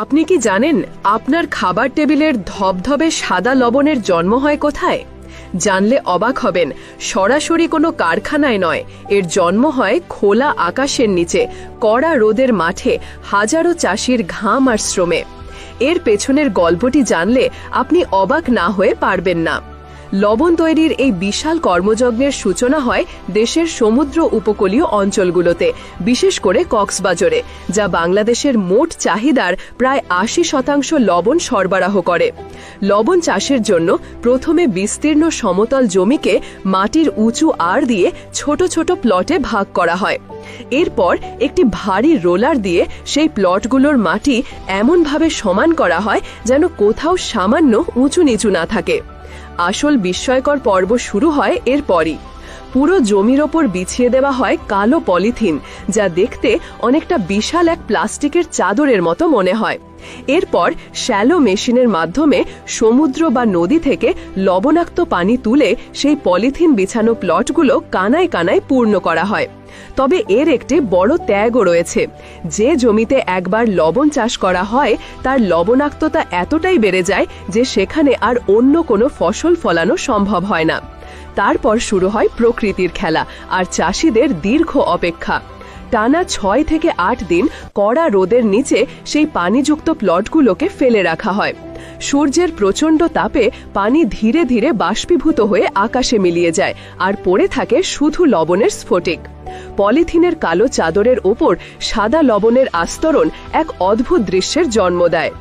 আপনি কি জানেন আপনার খাবার টেবিলের ধবধবে সাদা লবণের জন্ম হয় কোথায়? জানলে অবাক হবেন, সরাসরি কোনো কারখানায় নয়। এর জন্ম হয় খোলা আকাশের নিচে, কড়া রোদের মাঠে, হাজারো চাষির ঘাম আর শ্রমে। এর পেছনের গল্পটি জানলে আপনি অবাক না হয়ে পারবেন না। লবণ তৈরির এই বিশাল কর্মযজ্ঞের সূচনা হয় দেশের সমুদ্র উপকূলীয় অঞ্চলগুলোতে, বিশেষ করে কক্সবাজারে, যা বাংলাদেশের মোট চাহিদার প্রায় আশি শতাংশ লবণ সরবরাহ করে। লবণ চাষের জন্য প্রথমে বিস্তীর্ণ সমতল জমিকে মাটির উঁচু আর দিয়ে ছোট ছোট প্লটে ভাগ করা হয়। এরপর একটি ভারী রোলার দিয়ে সেই প্লটগুলোর মাটি এমনভাবে সমান করা হয় যেন কোথাও সামান্য উঁচু নিচু না থাকে। আসল বিস্ময়কর পর্ব শুরু হয় এরপরই। পুরো জমির ওপর বিছিয়ে দেওয়া হয় কালো পলিথিন, যা দেখতে অনেকটা বিশাল এক প্লাস্টিকের চাদরের মতো মনে হয়। এরপর শ্যালো মেশিনের মাধ্যমে সমুদ্র বা নদী থেকে লবণাক্ত পানি তুলে সেই পলিথিন বিছানো প্লটগুলো কানায় কানায় পূর্ণ করা হয়। তবে এর একটি বড় ত্যাগও রয়েছে। যে জমিতে একবার লবণ চাষ করা হয়, তার লবণাক্ততা এতটাই বেড়ে যায় যে সেখানে আর অন্য কোনো ফসল ফলানো সম্ভব হয় না। তারপর শুরু হয় প্রকৃতির খেলা আর চাষিদের দীর্ঘ অপেক্ষা। টানা ছয় থেকে আট দিন কড়া রোদের নিচে সেই পানিযুক্ত প্লটগুলোকে ফেলে রাখা হয়। সূর্যের প্রচণ্ড তাপে পানি ধীরে ধীরে বাষ্পীভূত হয়ে আকাশে মিলিয়ে যায় আর পড়ে থাকে শুধু লবণের স্ফটিক। পলিথিনের কালো চাদরের ওপর সাদা লবণের আস্তরণ এক অদ্ভুত দৃশ্যের জন্ম দেয়।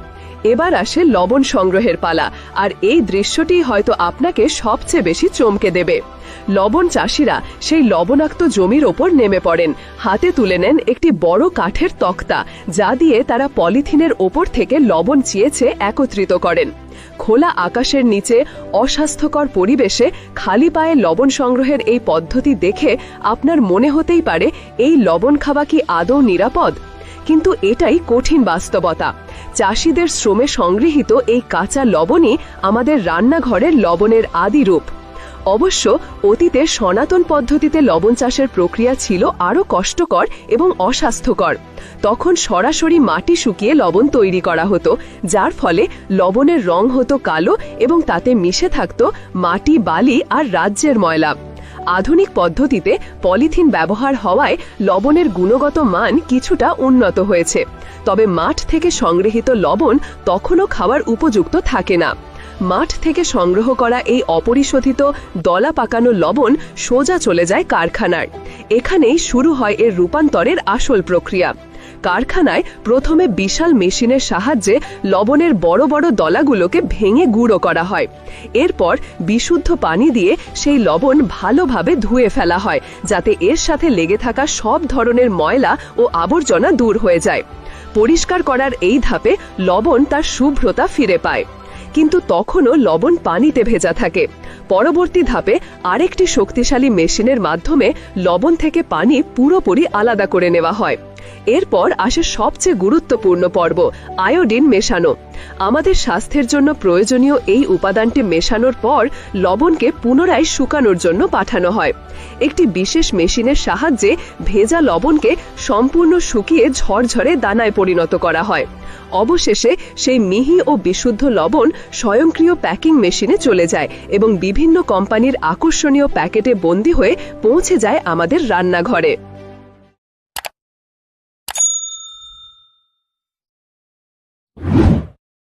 এবার আসে লবণ সংগ্রহের পালা, আর এই দৃশ্যটি হয়তো আপনাকে সবচেয়ে বেশি চমকে দেবে। লবণ চাষিরা সেই লবণাক্ত জমির ওপর নেমে পড়েন। হাতে তুলে নেন একটি বড় কাঠের তক্তা, যা দিয়ে তারা পলিথিনের ওপর থেকে লবণ চিয়েছে একত্রিত করেন। খোলা আকাশের নিচে অস্বাস্থ্যকর পরিবেশে খালি পায়ে লবণ সংগ্রহের এই পদ্ধতি দেখে আপনার মনে হতেই পারে, এই লবণ খাওয়া কি আদৌ নিরাপদ? কিন্তু এটাই কঠিন বাস্তবতা। চাষিদের শ্রমে সংগৃহীত এই কাঁচা লবণই আমাদের রান্নাঘরের লবণের আদি রূপ। অবশ্য অতীতে সনাতন পদ্ধতিতে লবণ চাষের প্রক্রিয়া ছিল আরও কষ্টকর এবং অস্বাস্থ্যকর। তখন সরাসরি মাটি শুকিয়ে লবণ তৈরি করা হতো, যার ফলে লবণের রং হতো কালো এবং তাতে মিশে থাকত মাটি, বালি আর রাজ্যের ময়লা। আধুনিক পদ্ধতিতে পলিথিন ব্যবহার হওয়ায় লবণের গুণগত মান কিছুটা উন্নত হয়েছে। তবে মাঠ থেকে সংগৃহীত লবণ তখনও খাওয়ার উপযুক্ত থাকে না। মাঠ থেকে সংগ্রহ করা এই অপরিশোধিত, দলা পাকানো লবণ সোজা চলে যায় কারখানার। এখানেই শুরু হয় এর রূপান্তরের আসল প্রক্রিয়া। কারখানায় প্রথমে বিশাল মেশিনের সাহায্যে লবণের বড় বড় দলাগুলোকে ভেঙে গুঁড়ো করা হয়। এরপর বিশুদ্ধ পানি দিয়ে সেই লবণ ভালোভাবে ধুয়ে ফেলা হয়, যাতে এর সাথে লেগে থাকা সব ধরনের ময়লা ও আবর্জনা দূর হয়ে যায়। পরিষ্কার করার এই ধাপে লবণ তার শুভ্রতা ফিরে পায়। কিন্তু তখনও লবণ পানিতে ভেজা থাকে। পরবর্তী ধাপে আরেকটি শক্তিশালী মেশিনের মাধ্যমে লবণ থেকে পানি পুরোপুরি আলাদা করে নেওয়া হয়। এরপর আসে সবচেয়ে গুরুত্বপূর্ণ পর্ব, আয়োডিন মেশানো। আমাদের স্বাস্থ্যের জন্য প্রয়োজনীয় এই উপাদানটি মেশানোর পর লবণকে পুনরায় শুকানোর জন্য পাঠানো হয়। একটি বিশেষ মেশিনের সাহায্যে ভেজা লবণকে সম্পূর্ণ শুকিয়ে ঝরঝরে দানায় পরিণত করা হয়। অবশেষে সেই মিহি ও বিশুদ্ধ লবণ স্বয়ংক্রিয় প্যাকিং মেশিনে চলে যায় এবং বিভিন্ন কোম্পানির আকর্ষণীয় প্যাকেটে বন্দী হয়ে পৌঁছে যায় আমাদের রান্নাঘরে।